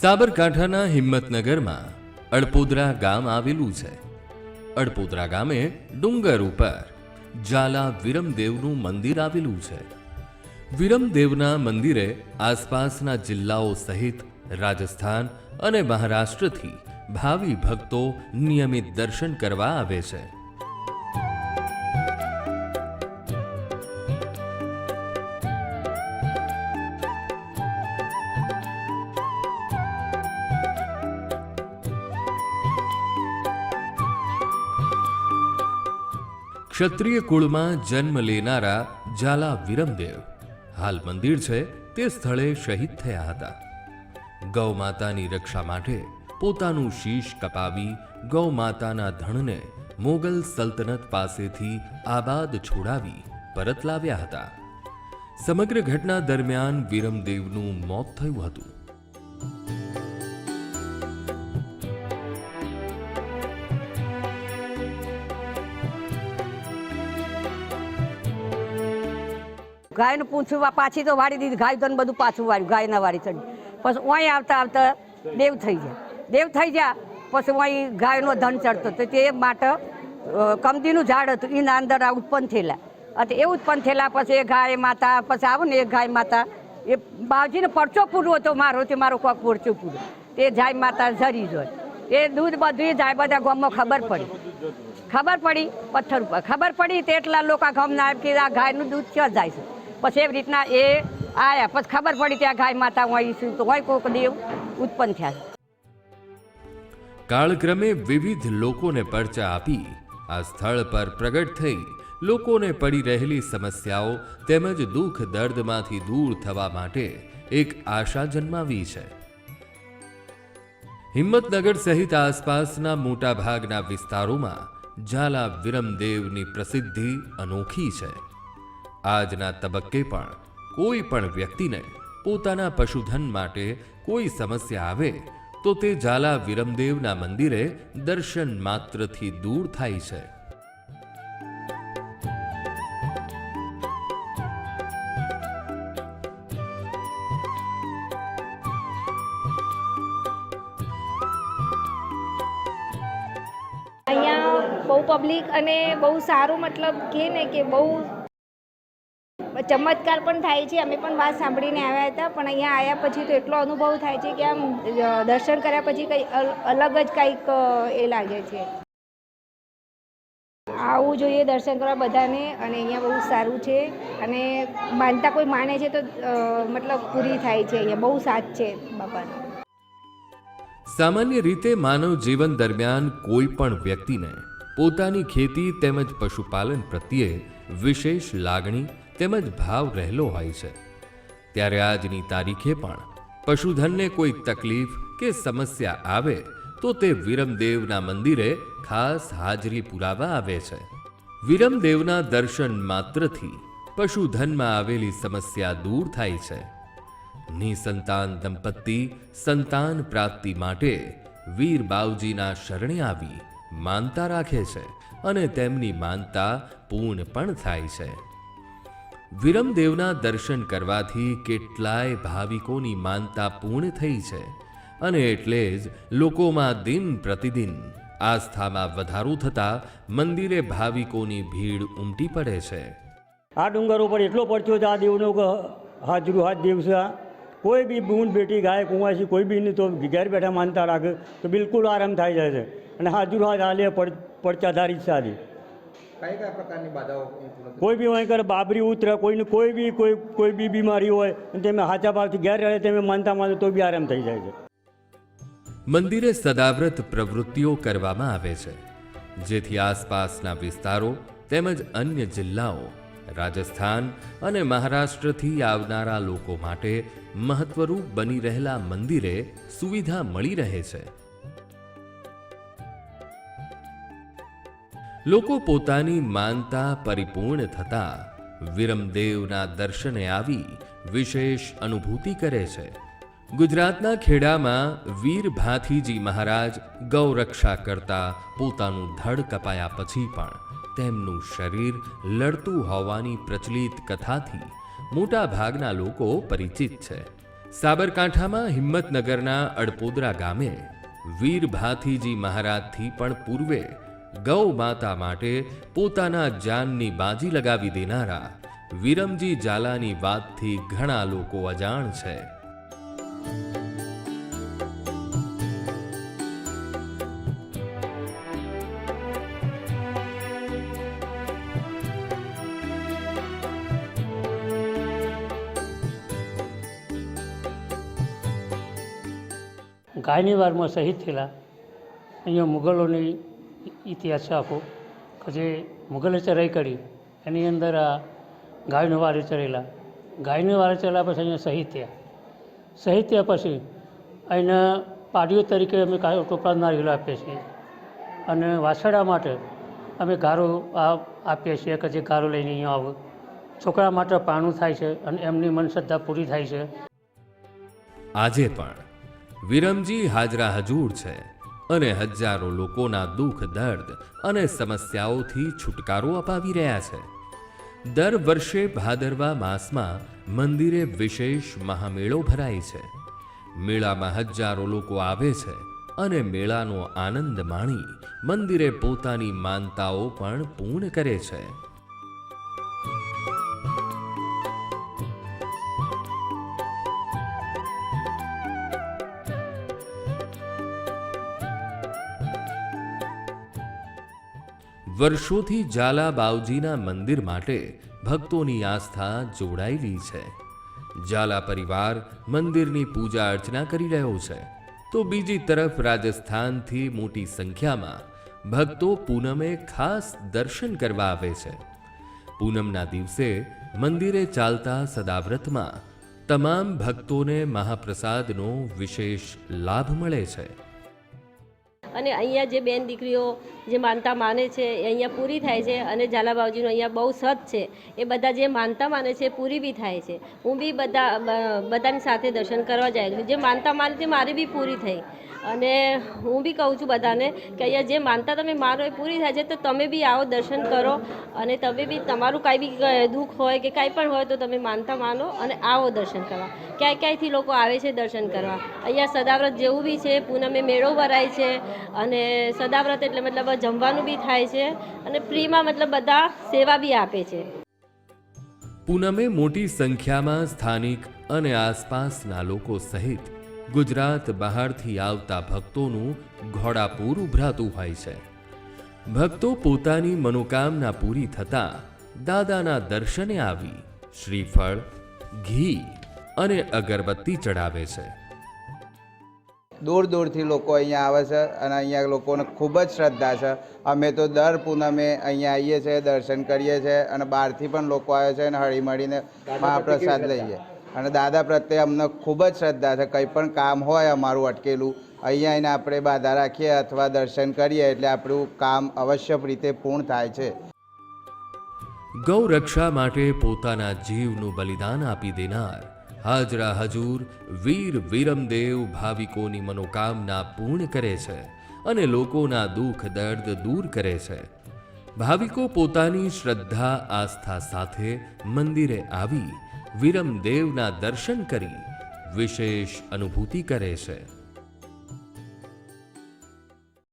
સાબરકાંઠાના હિંમતનગરમાં અડપોદરા ગામ આવેલું છે. અડપોદરા ગામે ડુંગર ઉપર જાલા વિરમદેવનું મંદિર આવેલું છે. વિરમદેવના મંદિરે આસપાસના જિલ્લાઓ સહિત રાજસ્થાન અને મહારાષ્ટ્રથી ભાવિ ભક્તો નિયમિત દર્શન કરવા આવે છે. ક્ષત્રિય કુળમાં જન્મ લેનારા જાલા વિરમદેવ. હાલ મંદિર છે, તે સ્થળે શહીદ થયા હતા. ગૌ માતાની રક્ષા માટે પોતાનું શીશ કપાવી ગૌ માતાના ધણને મોગલ સલ્તનત પાસેથી આબાદ છોડાવી પરત લાવ્યા હતા. સમગ્ર ઘટના દરમિયાન વિરમદેવનું મોત થયું હતું. ગાયનું પૂંછું પાછી તો વાળી દીધી, ગાય ધન બધું પાછું વાળ્યું ગાયના વાળી ચડી. પછી ઓય આવતા આવતા દેવ થઈ જાય દેવ થઈ ગયા, પછી ઓય ગાયનો ધન ચડતો તો તે માટે કમદીનું ઝાડ હતું, એના અંદર આ ઉત્પન્ન થયેલા. અને એ ઉત્પન્ન થયેલા, પછી એ ગાય માતા, પછી આવું ને એ ગાય માતા. એ બાવજીને પરચો પૂરો હતો મારો, તે મારો કોક પરચો પૂરો. તે જાય માતા ઝરી જોય. એ દૂધ બધું જાય, બધા ગામમાં ખબર પડી. ખબર પડી, પથ્થર ઉપર. ખબર પડી, તે એટલા લોકો ગામના કે આ ગાયનું દૂધ ક્યાં જાય છે? પછી એવી રીતના એ આયા. પછી ખબર પડી કે ગાય માતા હોય તો હોય કોઈક દેવ ઉત્પન્ન થયા. કાળક્રમે વિવિધ લોકોને પરચા આપી, આ સ્થળ પર પ્રગટ થઈ લોકોને પડી રહેલી સમસ્યાઓ તેમજ દુઃખ દર્દમાંથી દૂર થવા માટે એક આશા જન્માવી છે. હિંમતનગર સહિત આસપાસના મોટા ભાગના વિસ્તારોમાં ઝાલા વિરમદેવની પ્રસિદ્ધિ અનોખી છે. આજના તબક્કે પણ કોઈ પણ વ્યક્તિને પોતાના પશુધન માટે કોઈ સમસ્યા આવે, તો તે ઝાલા વિરમદેવના મંદિરે દર્શન માત્રથી દૂર થાય છે. અહીંયા બહુ પબ્લિક અને બહુ સારું મતલબ કે ને કે બહુ ચમત્કાર પણ થાય છે. અમે પણ વાત સાંભળીને આવ્યા હતા, પણ અહીંયા આવ્યા પછી તો એટલો અનુભવ થાય છે કે આમ દર્શન કર્યા પછી કંઈ અલગ જ કંઈક એ લાગે છે. આવવું જોઈએ દર્શન કરવા બધાને, અને અહીંયા બહુ સારું છે. અને માનતા કોઈ માને છે તો મતલબ પૂરી થાય છે અહીંયા. બહુ સાથ છે બાપાનો. સામાન્ય રીતે માનવ જીવન દરમિયાન કોઈ પણ વ્યક્તિને પોતાની ખેતી તેમજ પશુપાલન પ્રત્યે વિશેષ લાગણી તેમજ ભાવ રહેલો હોય છે. ત્યારે આજની તારીખે પણ પશુધનને કોઈ તકલીફ કે સમસ્યા આવે તો તે વિરમદેવના મંદિરે ખાસ હાજરી પુરાવા આવે છે. વિરમદેવના દર્શન માત્રથી પશુધનમાં આવેલી સમસ્યા દૂર થાય છે. નિસંતાન દંપતી સંતાન પ્રાપ્તિ માટે વીર બાવજીના શરણે આવી માનતા રાખે છે અને તેમની માનતા પૂર્ણ પણ થાય છે. વિરમદેવના દર્શન કરવાથી કેટલાય ભાવિકોની માનતા પૂર્ણ થઈ છે અને એટલે જ લોકોમાં દિન પ્રતિદિન આસ્થામાં વધારો થતા મંદિરે ભાવિકોની ભીડ ઉમટી પડે છે આ ડુંગર ઉપર એટલો પડ્યો છે આ દેવનો હાજરું હાથ દેવ છે. કોઈ બી બૂન બેટી ગાય કુંવાસી કોઈ બી નહીં તો ઘેર બેઠા માનતા રાખે તો બિલકુલ આરામ થઈ જાય છે અને હાજરું હાથ આલે પડ પડચાધારી જ સારી કઈ કઈ પ્રકારની બાધાઓ કોઈ બી અહીં કરે બાબરી ઉતરે કોઈને કોઈ બી કોઈ કોઈ બી બીમારી હોય તેમ હાચા ભાવથી ઘેર રહે તમે માનતા માનો તો બી આરામ થઈ જાય છે. મંદિરે સદાવ્રત પ્રવૃત્તિઓ કરવામાં આવે છે જેથી આસપાસના વિસ્તારો તેમજ અન્ય જિલ્લાઓ રાજસ્થાન અને મહારાષ્ટ્રથી આવનારા લોકો માટે મહત્વરૂપ બની રહેલા મંદિરે સુવિધા મળી રહે છે. લોકો પોતાની માનતા પરિપૂર્ણ થતા વિરમદેવના દર્શને આવી વિશેષ અનુભૂતિ કરે છે. ગુજરાતના ખેડામાં વીર ભાથીજી મહારાજ ગૌરક્ષા કરતા પોતાનું ધડ કપાયા પછી પણ તેમનું શરીર લડતું હોવાની પ્રચલિત કથાથી મોટા ભાગના લોકો પરિચિત છે. સાબરકાંઠામાં હિંમતનગરના અડપોદરા ગામે વીર ભાથીજી મહારાજથી પણ પૂર્વે ગૌ માતા માટે પોતાના જાનની બાજી લગાવી દેનારા વિરમજી ઝાલાની વાતથી ઘણા લોકો અજાણ છે. ગાયની વારમાં શહીદ થયેલા અહીંયા મુગલોની ઇતિહાસ છે કે જે મુગલે ચરાઈ કરી, એની અંદર આ ગાયનો વારે ચરેલા ગાયનો વારે ચરેલા પછી અહીંયા શહીદ થયા. પછી અહીંના પાડીઓ તરીકે અમે ટોપલા નારિયેળ આપીએ છીએ. અને વાસડા માટે અમે ગારો આપીએ છીએ કે જે ગારો લઈને અહીંયા આવો. છોકરા માટે પાણું થાય છે અને એમની મનશ્રદ્ધા પૂરી થાય છે. આજે પણ વિરમજી હાજરા હજૂર છે. અને હજારો લોકોના દુઃખ, દર્દ અને સમસ્યાઓથી છુટકારો અપાવી રહ્યા છે. દર વર્ષે ભાદરવા માસમાં મંદિરે વિશેષ મહામેળો ભરાય છે. મેળામાં હજારો લોકો આવે છે અને મેળાનો આનંદ માણી મંદિરે પોતાની માનતાઓ પણ પૂર્ણ કરે છે. વર્ષોથી ઝાલા બાવજીના મંદિર માટે ભક્તોની આસ્થા જોડાયેલી છે. ઝાલા પરિવાર મંદિરની પૂજા અર્ચના કરી રહ્યો છે. તો બીજી તરફ રાજસ્થાનથી મોટી સંખ્યામાં ભક્તો પૂનમે ખાસ દર્શન કરવા આવે છે. પૂનમના દિવસે મંદિરે ચાલતા સદાવ્રતમાં તમામ ભક્તોને મહાપ્રસાદનો વિશેષ લાભ મળે છે. અને અહીંયા જે બેન દીકરીઓ જે માનતા માને છે, એ અહીંયા પૂરી થાય છે અને ઝાલાબાવજીનું અહીંયા બહુ સત છે. એ બધા જે માનતા માને છે પૂરી બી થાય છે. હું બી બધા બધાની સાથે દર્શન કરવા જાય છું. જે માનતા માને છે, મારી બી પૂરી થઈ. અને હું બી કહું છું બધાને કે અહીંયા જે માનતા તમે માનો એ પૂરી થાય છે, તો તમે બી આવો દર્શન કરો અને તમે બી, તમારું કાંઈ બી દુઃખ હોય કે કાંઈ પણ હોય તો તમે માનતા માનો અને આવો દર્શન કરવા. ક્યાંય ક્યાંયથી લોકો આવે છે દર્શન કરવા? અહીંયા સદાવ્રત જેવું બી છે, પૂનમે મેળો ભરાય છે અને સદાવ્રત એટલે મતલબ જમવાનું બી થાય છે અને ફ્રીમાં મતલબ બધા સેવા બી આપે છે. પૂનમે મોટી સંખ્યામાં સ્થાનિક અને આસપાસના લોકો સહિત ગુજરાત બહારથી આવતા ભક્તોનું ઘોડાપૂર ઉભરાતું હોય છે. ભક્તો પોતાની મનોકામના પૂરી થતાં દાદાના દર્શને આવી શ્રીફળ, ઘી અને અગરબત્તી ચડાવે છે. દૂર દૂરથી લોકો અહીંયા આવે છે અને અહીંયા લોકોને ખૂબ જ શ્રદ્ધા છે. અમે તો દર પૂનમે અહીંયા આવીએ છીએ દર્શન કરીએ છીએ અને બહારથી પણ લોકો આવે છે અને હળીમળીને મહાપ્રસાદ લઈએ. અને દાદા પ્રત્યે અમને ખૂબ જ શ્રદ્ધા છે. કંઈ પણ કામ હોય અમારું અટકેલું અહીંયા આવીને આપણે બાધા રાખીએ અથવા દર્શન કરીએ એટલે આપણું કામ અવશ્ય રીતે પૂર્ણ થાય છે. ગૌરક્ષા માટે પોતાના જીવનું બલિદાન આપી દેનાર હાજરા હજૂર વીર વિરમદેવ ભાવિકોની મનોકામના પૂર્ણ કરે છે અને લોકોના દુઃખ દર્દ દૂર કરે છે. ભાવિકો પોતાની શ્રદ્ધા, આસ્થા સાથે મંદિરે આવી વિરમદેવના દર્શન કરી વિશેષ અનુભૂતિ કરે છે.